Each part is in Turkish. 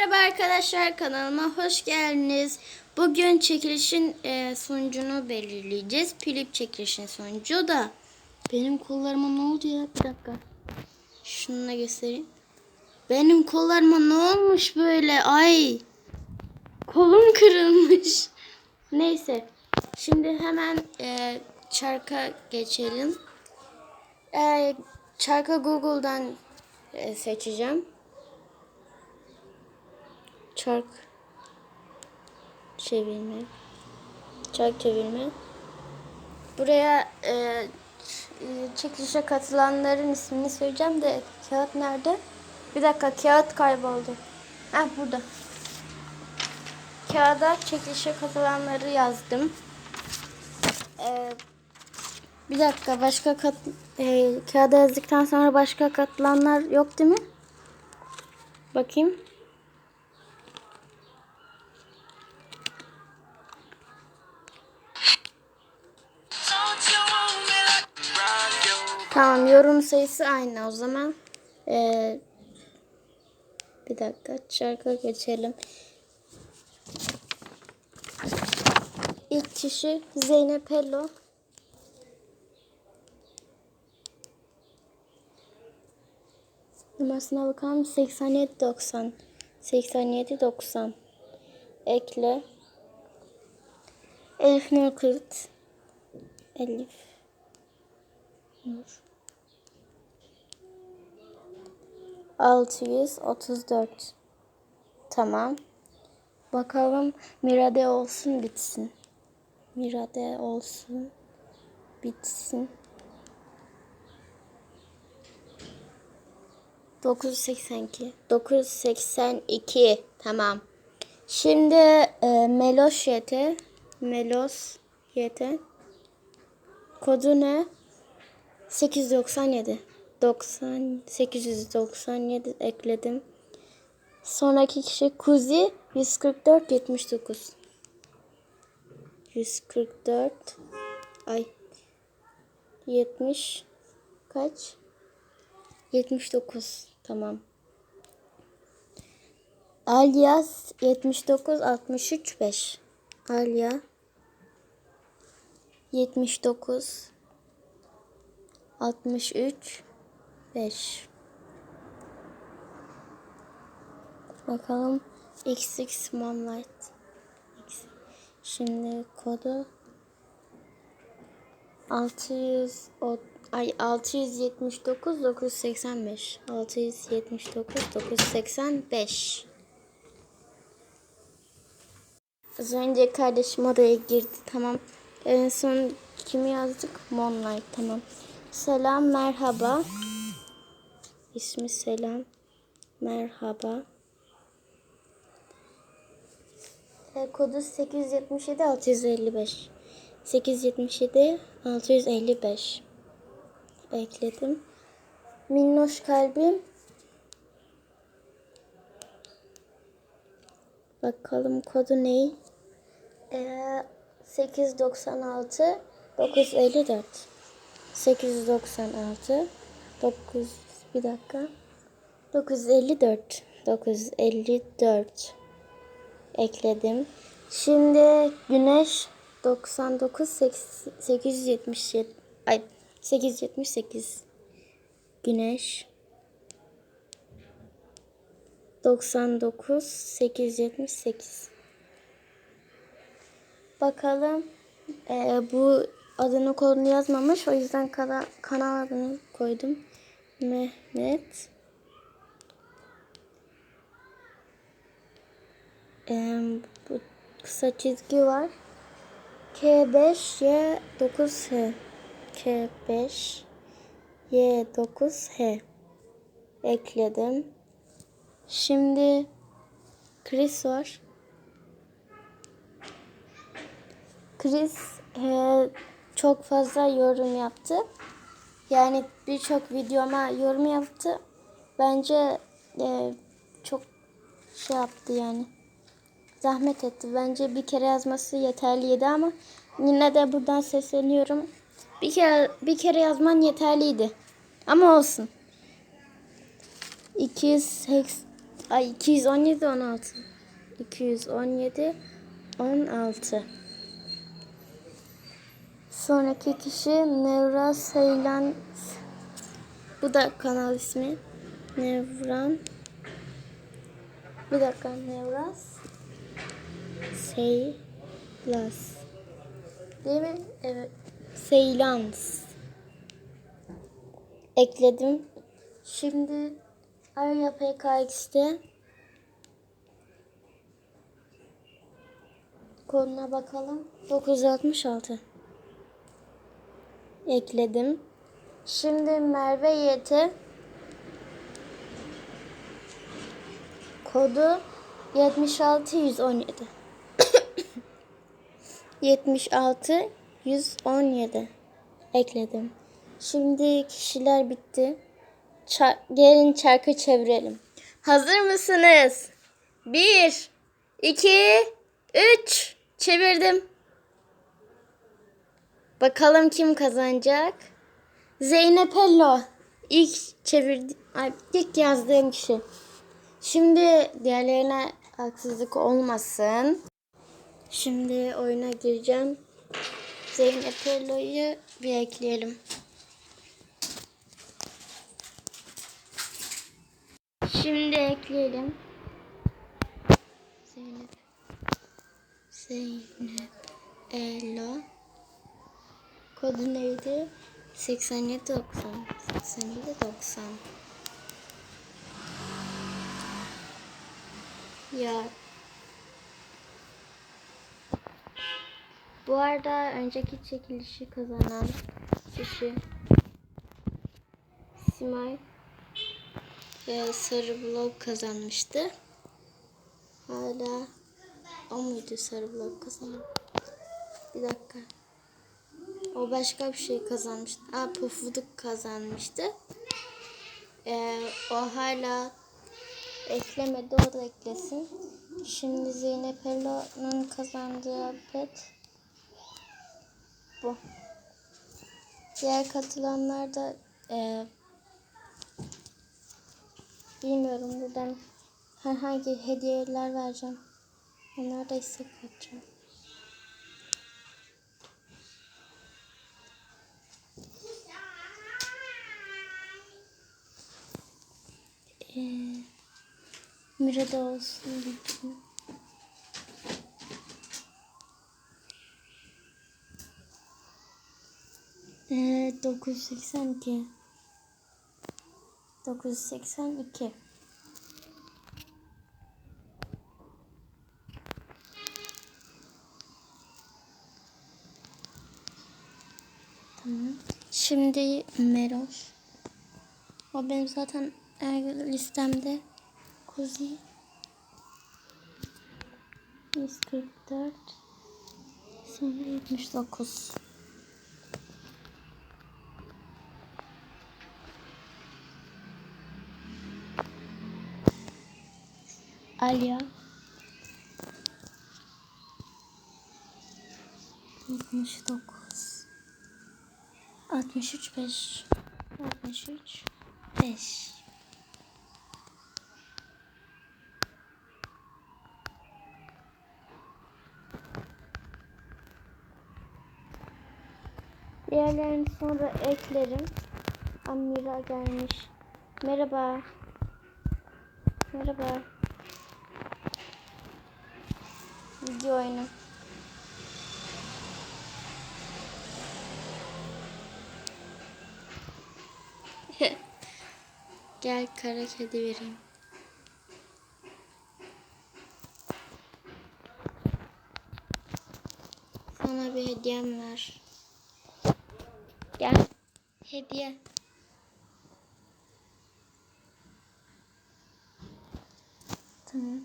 Merhaba arkadaşlar kanalıma hoş geldiniz. Bugün çekilişin e, sonucunu belirleyeceğiz. Pilip çekilişin sonucu da. Benim kollarıma ne oldu ya? Bir dakika. Şunu göstereyim. Benim kollarıma ne olmuş böyle? Ay. Kolum kırılmış. Neyse. Şimdi hemen e, çarka geçelim. E, çarka Google'dan e, seçeceğim. Çark çevirme. Çark çevirme. Buraya e, çekilişe katılanların ismini söyleyeceğim de kağıt nerede? Bir dakika kağıt kayboldu. Heh burada. Kağıda çekilişe katılanları yazdım. E, bir dakika başka kat e, kağıda yazdıktan sonra başka katılanlar yok değil mi? Bakayım. Tamam yorum sayısı aynı o zaman. Ee, bir dakika şarkı geçelim. İlk kişi Zeynep Hello. Numarasına bakalım 87 90 87 90 ekle Elif Nur Kılıç Elif Nur 634 Tamam. Bakalım Mirade olsun bitsin. Mirade olsun bitsin. 982 982 tamam. Şimdi e, Meloş YT Melos YT kodu ne? 897 90 897 ekledim. Sonraki kişi Kuzi 144 79 144 ay 70 kaç? 79 tamam. Alias 79 63 5 Alya 79 63 5 Bakalım XX Momlight X. Şimdi kodu 600 o, ay 679 985 679 985 Az önce kardeşim odaya girdi tamam. En son kimi yazdık? Monlight tamam. Selam merhaba. İsmi Selam. Merhaba. Kodu 877 655. 877 655. Ekledim. Minnoş kalbim. Bakalım kodu ne? Ee, 896 954. 896 9 bir dakika. 954 954 ekledim. Şimdi güneş 99 877 ay 878 güneş 99 878 Bakalım ee, bu adını kodunu yazmamış o yüzden kana, kanal adını koydum. Mehmet Ee, bu kısa çizgi var. K5 Y9H K5 Y9H ekledim. Şimdi Chris var. Chris e, çok fazla yorum yaptı. Yani birçok videoma yorum yaptı. Bence e, çok şey yaptı yani zahmet etti. Bence bir kere yazması yeterliydi ama yine de buradan sesleniyorum. Bir kere bir kere yazman yeterliydi. Ama olsun. 280 Ay 217 16. 217 16. Sonraki kişi Nevra Seylan. Bu da kanal ismi. Nevran. Bir dakika Nevras. Seylas. Değil mi? Evet. Seylans. Ekledim. Şimdi Arya PKX'te koduna bakalım. 966. Ekledim. Şimdi Merve YT kodu 76117. 76 117 ekledim. Şimdi kişiler bitti. Ça- gelin çarkı çevirelim. Hazır mısınız? 1 2 3 çevirdim. Bakalım kim kazanacak? Zeynep Ello. İlk çevirdi, ilk yazdığım kişi. Şimdi diğerlerine haksızlık olmasın. Şimdi oyuna gireceğim. Zeynep Ello'yu bir ekleyelim. Şimdi ekleyelim. Zeynep. Zeynep Elo. Kodu neydi? 8790. 8790. Ya. Bu arada önceki çekilişi kazanan kişi Simay ve sarı blok kazanmıştı. Hala o muydu sarı blok kazanan? Bir dakika. O başka bir şey kazanmıştı. Aa pufuduk kazanmıştı. Ee, o hala eklemedi. O da eklesin. Şimdi Zeynep Elo'nun kazandığı pet bu. Diğer katılanlar da e, bilmiyorum buradan herhangi hediyeler vereceğim. Onlara da istek atacağım. Mira'da olsun dedim. Ee, 982 982 Tamam. Şimdi Meroş. O benim zaten listemde. Kuzi. 144 sonra 79 Alya. 79 63 5 63 5 Diğerlerini sonra eklerim. Amira gelmiş. Merhaba. Merhaba. Video oyunu. Gel kara kedi vereyim. Sana bir hediyem var. Gel. Hediye. Tamam.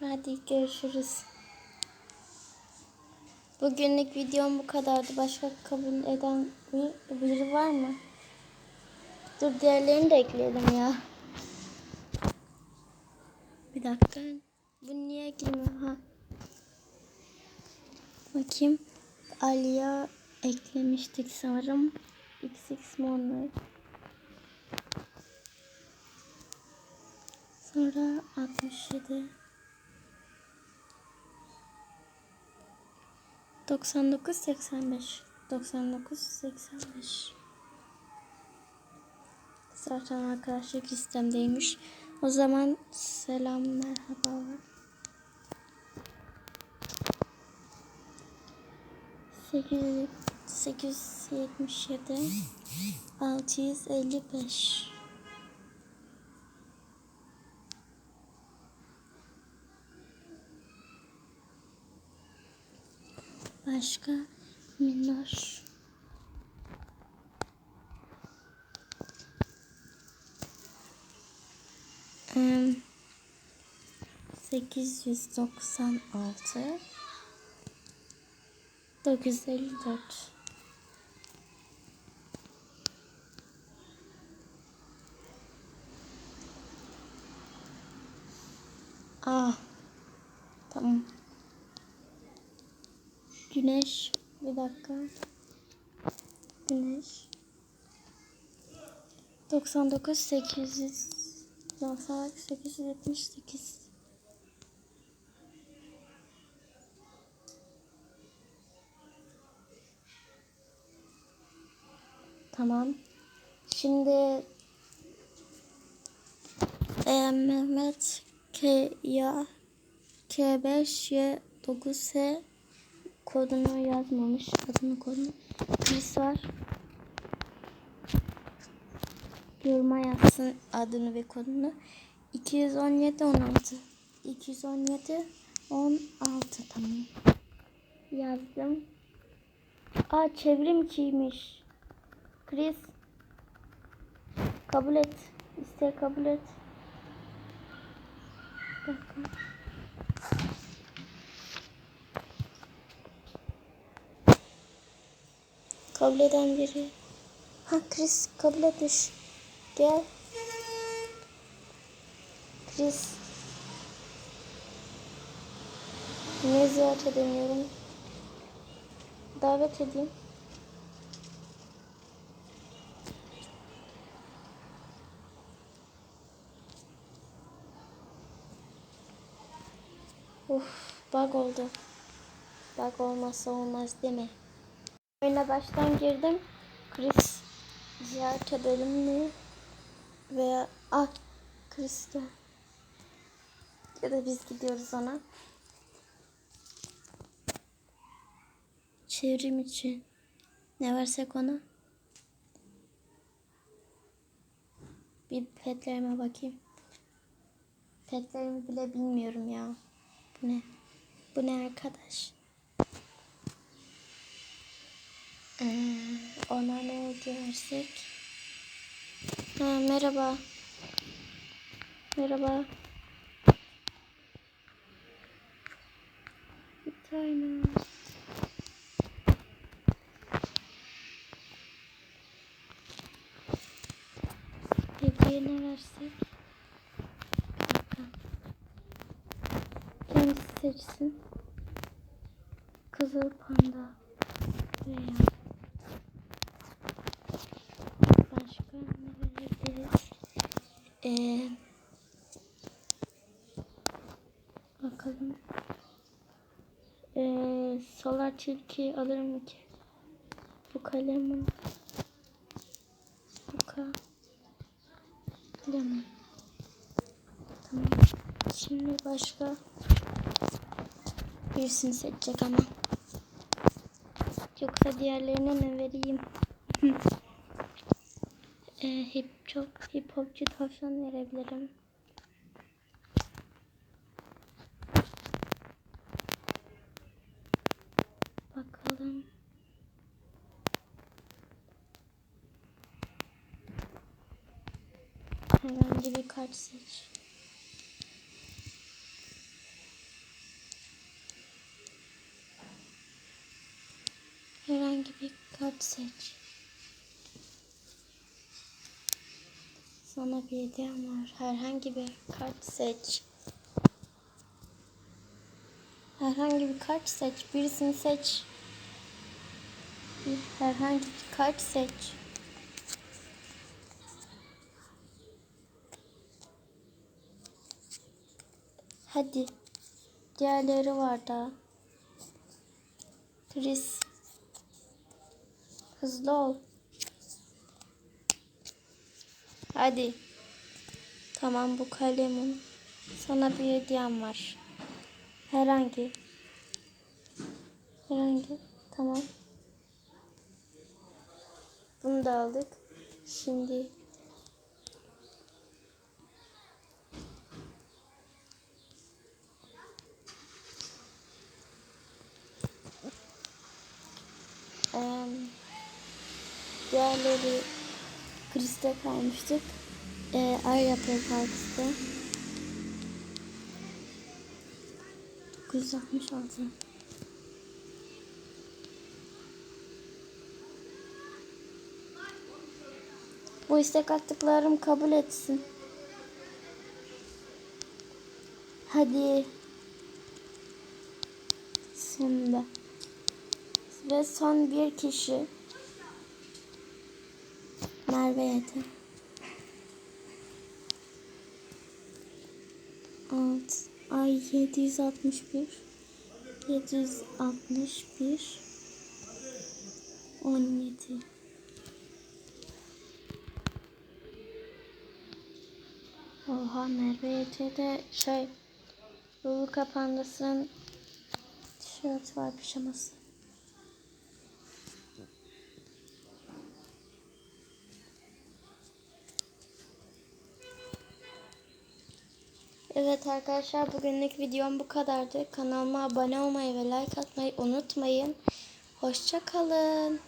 Hadi görüşürüz. Bugünlük videom bu kadardı. Başka kabul eden bir- biri var mı? Dur diğerlerini de ekleyelim ya. Bir dakika. Bu niye girmiyor? Ha. Bakayım. Aliya eklemiştik sanırım. XX Monlight. Sonra 67. 99 85 99 85 Zaten arkadaşlık listemdeymiş. O zaman selam merhabalar. 8 877 655 Başka minnoş. Em, 896 954 Ah. Tamam. Güneş. Bir dakika. Güneş. 99 800 98 878 Tamam. Şimdi e, Mehmet K ya K5 Y 9S kodunu yazmamış. Adını kodunu. Chris var. Yoruma yazsın adını ve kodunu. 217 16 217 16 tamam. Yazdım. Aa çevrim kiymiş. Chris. Kabul et. İsteği kabul et. Bir. Kabul eden biri. Ha Chris kabul etmiş. Gel. Chris. Niye ziyaret edemiyorum? Davet edeyim. Bug oldu. Bug olmazsa olmaz mi? Oyuna baştan girdim. Chris ziyaret edelim mi? Veya ah Chris gel. Ya da biz gidiyoruz ona. Çevrim için. Ne versek ona? Bir petlerime bakayım. Petlerimi bile bilmiyorum ya. Bu ne? Bu ne arkadaş? Ee, ona ne versek? Ha, merhaba. Merhaba. Bir tane. Hediye ne versek? Bir dakika. Kendisi seçsin. Kızıl panda veya başka ne verebiliriz? Ee, bakalım. Ee, solar tilki alırım ki. Bu kalemin bu ka bilemem. Tamam. Şimdi başka birisini seçecek ama. Yoksa diğerlerine mi vereyim? e, hip çok hip hopçu tavşan verebilirim. Bakalım. Herhangi bir kart seç. seç. Sana bir hediyem var. Herhangi bir kart seç. Herhangi bir kart seç. Birisini seç. Herhangi bir kart seç. Hadi. Diğerleri var daha. Chris Hızlı ol. Hadi. Tamam bu kalemin. Sana bir hediyem var. Herhangi. Herhangi. Tamam. Bunu da aldık. Şimdi Eee, diğerleri Chris'te kalmıştık. Eee Ay Yapı Park'ta. 966. Bu istek attıklarım kabul etsin. Hadi. Sonunda. Ve son bir kişi. Merve yeter. Alt. Ay 761. 761. 17. Oha Merve YT'de şey Lulu Kapandası'nın tişört var pijaması. Evet arkadaşlar bugünlük videom bu kadardı. Kanalıma abone olmayı ve like atmayı unutmayın. Hoşça kalın.